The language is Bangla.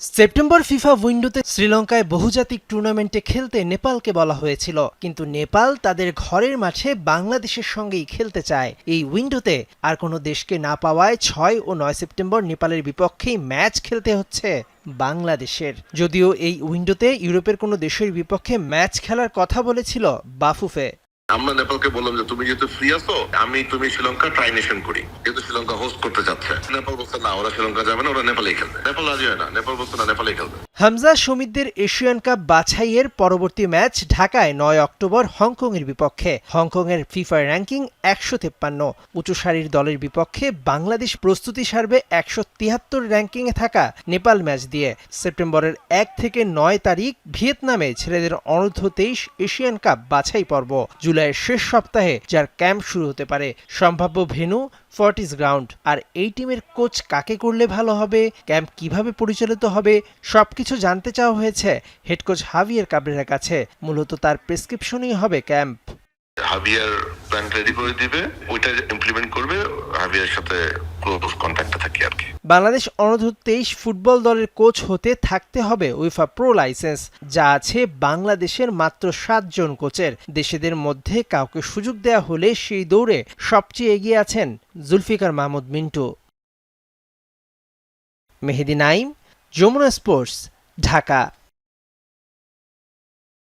সেপ্টেম্বর ফিফা উইন্ডোতে শ্রীলঙ্কায় বহুজাতিক টুর্নামেন্টে খেলতে নেপালকে বলা হয়েছিল। কিন্তু নেপাল তাদের ঘরের মাঠে বাংলাদেশের সঙ্গেই খেলতে চায়। এই উইন্ডোতে আর কোনো দেশকে না পাওয়ায় ছয় ও নয় সেপ্টেম্বর নেপালের বিপক্ষেই ম্যাচ খেলতে হচ্ছে বাংলাদেশের। যদিও এই উইন্ডোতে ইউরোপের কোনো দেশের বিপক্ষে ম্যাচ খেলার কথা বলেছিল বাফুফে। আমরা নেপালকে বললাম যে, তুমি যেহেতু ফ্রি আছো, আমি তুমি শ্রীলঙ্কা ট্রাই নেশন করি। যেহেতু শ্রীলঙ্কা হোস্ট করতে চাচ্ছে। নেপাল বলছে, না, ওরা শ্রীলঙ্কা যাবে না, ওরা নেপালেই খেলবে। নেপাল রাজি হয় না। নেপাল বলছে, না, নেপালেই খেলবে। হামজা সমিতদের এশিয়ান কাপ বাছাইয়ের পরবর্তী ম্যাচ ঢাকায় নয় অক্টোবর হংকংয়ের বিপক্ষে। হংকংয়ের ফিফা র্যাঙ্কিং একশো তেপ্পান্ন। উঁচু সারির দলের বিপক্ষে বাংলাদেশ প্রস্তুতি সারবে একশো তিয়াত্তর র্যাঙ্কিংয়ে থাকা নেপাল ম্যাচ দিয়ে। সেপ্টেম্বরের এক থেকে নয় তারিখ ভিয়েতনামে ছেলেদের অনূর্ধ্ব তেইশ এশিয়ান কাপ বাছাই পর্ব। জুলাইয়ের শেষ সপ্তাহে যার ক্যাম্প শুরু হতে পারে। সম্ভাব্য ফর্টিস গ্রাউন্ড। আর এই টিমের কোচ কাকে করলে ভালো হবে, ক্যাম্প কীভাবে পরিচালিত হবে সব কিছু জানতে চাওয়া হয়েছে হেড কোচ হাভিয়ার কাবরেরার কাছে। মূলত তার প্রেসক্রিপশনই হবে ক্যাম্প। হাভিয়ার প্ল্যান রেডি করে দিবে, ওইটা ইমপ্লিমেন্ট করবে হাবিয়ার সাথে ক্লোজ কন্ট্যাক্টে থাকি আর কি। বাংলাদেশ অনূর্ধ্ব তেইশ ফুটবল দলের কোচ হতে থাকতে হবে উইফা প্রো লাইসেন্স যা আছে বাংলাদেশের মাত্র সাতজন কোচের। দেশেদের মধ্যে কাউকে সুযোগ দেওয়া হলে সেই দৌড়ে সবচেয়ে এগিয়ে আছেন জুলফিকার মাহমুদ মিন্টু। মেহেদি নাইম, যমুনা স্পোর্টস, ঢাকা।